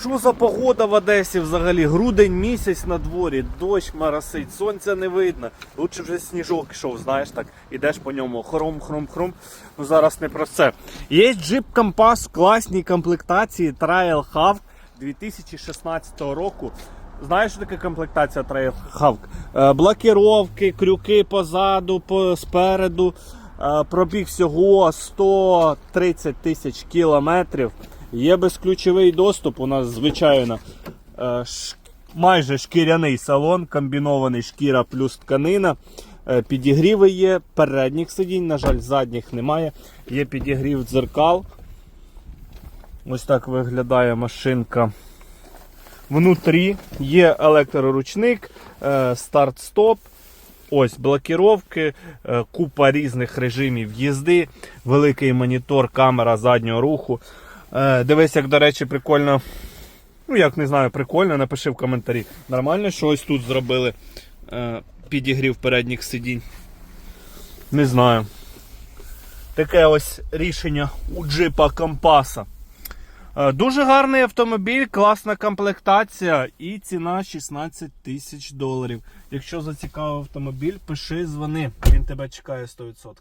Що за погода в Одесі взагалі? Грудень місяць на дворі, дощ марасить, сонця не видно. Лучше вже сніжок йшов, знаєш так, ідеш по ньому хром-хром-хром. Ну зараз не про це. Є джип Компас в класній комплектації Trail Hawk 2016 року. Знаєш, що таке комплектація Trail Hawk? Е, Блокіровки, крюки позаду, спереду. Е, Пробіг всього 130 тисяч кілометрів. Є безключовий доступ. У нас звичайно е, майже шкіряний салон, комбінований шкіра плюс тканина. Е, Підігріви є передніх сидінь, на жаль, задніх немає. Є підігрів дзеркал. Ось так виглядає машинка. Внутрі є електроручник, е, старт-стоп. Ось блокіровки, купа різних режимів їзди, великий монітор, камера заднього руху. Е, Дивись, як, до речі, прикольно. Ну, як не знаю, прикольно, напиши в коментарі. Нормально, що ось тут зробили е, підігрів передніх сидінь. Не знаю. Таке ось рішення у джипа компаса. Е, Дуже гарний автомобіль, класна комплектація і ціна 16 тисяч доларів. Якщо зацікавив автомобіль, пиши, дзвони. Він тебе чекає 100%.